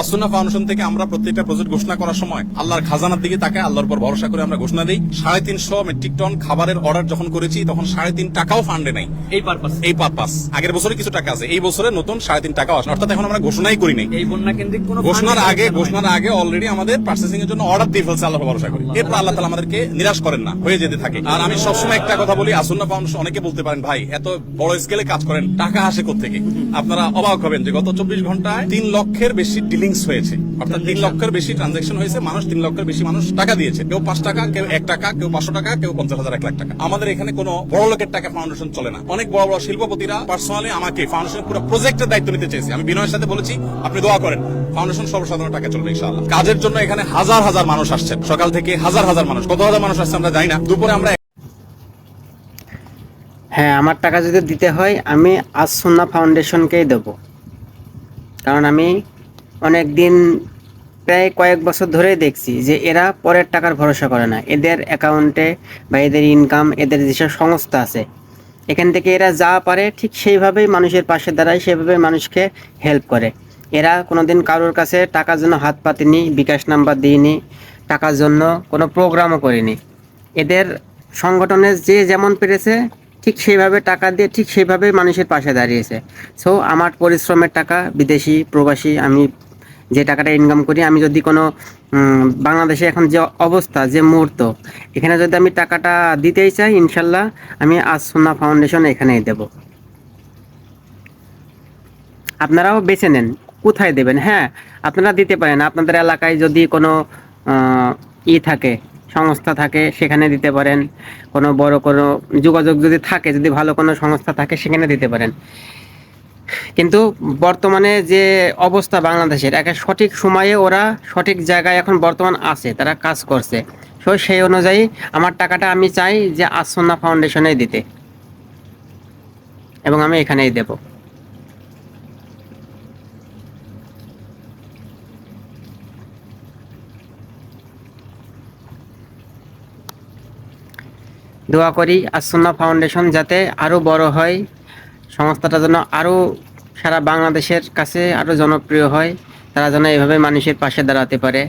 Asuna foundation থেকে আমরা প্রত্যেকটা প্রজেক্ট ঘোষণা করার সময় আল্লাহর খাজানার দিকে তাকে আল্লাহর উপর ভরসা করে আমরা ঘোষণা দিই। সাড়ে তিনশো মেট্রিক টন খাবারের অর্ডার যখন করেছি তখন সাড়ে তিন টাকাও ফান্ডে নাই। এই পারপাস এই পারপাস আগের বছরে কিছু টাকা আছে এই বছরে নতুন সাড়ে তিন টাকাও আসে। অর্থাৎ এখন আমরা ঘোষণাই করি নাই। এই বন্যা কেন্দ্রিক কোনো ঘোষণার আগে ঘোষণার আগে অলরেডি আমাদের পার্সেসিং এর জন্য অর্ডার দিয়ে ফেলছে আল্লাহ ভরসা করি। এরপর আল্লাহ তালা আমাদেরকে নিরাশ করেন না হয়ে যেতে থাকে। আর আমি সবসময় একটা কথা বলি আসুন্না ফাউন্ডেশন অনেকে বলতে পারেন ভাই এত বড় স্কেলে কাজ করেন টাকা আসে থেকে আপনারা অবাক হবেন যে গত চব্বিশ ঘন্টায় তিন লক্ষের বেশি ডিলিংস হয়েছে। অর্থাৎ তিন লক্ষের বেশি ট্রানজাকশন হয়েছে, মানুষ তিন লক্ষের বেশি মানুষ টাকা দিয়েছে। কেউ পাঁচ টাকা, কেউ এক টাকা, কেউ পাঁচশো টাকা, কেউ পঞ্চাশ হাজার, এক লাখ টাকা। আমাদের এখানে কোনো বড় লোকের টাকা ফাউন্ডেশন চলে না। অনেক বড় বড় শিল্পপতিরা পার্সোনালি আমাকে ফাউন্ডেশন পুরো প্রজেক্টের দায়িত্ব নিতে চেয়েছে। আমি বিনয়ের সাথে বলেছি, আপনি দোয়া করেন ফাউন্ডেশন সর্বসাধারণ টাকা চলবে ইনশাআল্লাহ। কাজের জন্য এখানে হাজার হাজার মানুষ আসছেন। সকাল থেকে হাজার হাজার মানুষ, কত হাজার মানুষ আসছে আমরা জানি না। দুপুরে আমরা হ্যাঁ আমার টাকা যদি দিতে হয়, আমি আসন্না ফাউন্ডেশনকেই দেবো? কারণ আমি অনেক দিন প্রায় কয়েক বছর ধরেই দেখছি যে এরা পরের টাকার ভরসা করে না। এদের অ্যাকাউন্টে বা এদের ইনকাম এদের যেসব সংস্থা আছে, এখান থেকে এরা যা পারে ঠিক সেইভাবেই মানুষের পাশে দাঁড়ায় সেভাবে মানুষকে হেল্প করে। এরা কোনোদিন কারোর কাছে টাকার জন্য হাত পাতেনি, বিকাশ নাম্বার দিইনি, টাকার জন্য কোনো প্রোগ্রামও করিনি। এদের সংগঠনে যে যেমন পেরেছে, ঠিক সেইভাবে টাকা দিয়ে ঠিক সেইভাবে মানুষের পাশে দাঁড়িয়েছে। সো আমার পরিশ্রমের টাকা বিদেশি, প্রবাসী আমি যে টাকাটা ইনকাম করি, আমি যদি কোনো বাংলাদেশে এখন যে অবস্থা, যে মুহূর্ত, এখানে যদি আমি টাকাটা দিতেই চাই, ইনশাল্লাহ আমি আজ সোনা ফাউন্ডেশন এখানেই দেব। আপনারাও বেছে নেন, কোথায় দেবেন? হ্যাঁ আপনারা দিতে পারেন। আপনাদের এলাকায় যদি কোনো ই থাকে, সংস্থা থাকে, সেখানে দিতে পারেন। কোনো বড় কোনো যোগাযোগ যদি থাকে, যদি ভালো কোনো সংস্থা থাকে, সেখানে দিতে পারেন। কিন্তু বর্তমানে যে অবস্থা বাংলাদেশের একটা সঠিক সময়ে ওরা সঠিক জায়গায় এখন বর্তমান আছে, তারা কাজ করছে। তো সেই অনুযায়ী আমার টাকাটা আমি চাই যে আসন্না ফাউন্ডেশনে দিতে। এবং আমি এখানেই দেব। দোয়া করি আসন্না ফাউন্ডেশন যাতে আরও বড় হয়, সংস্থাটা যেন আরও সারা বাংলাদেশের কাছে আরও জনপ্রিয় হয়। তারা যেন এভাবে মানুষের পাশে দাঁড়াতে পারে।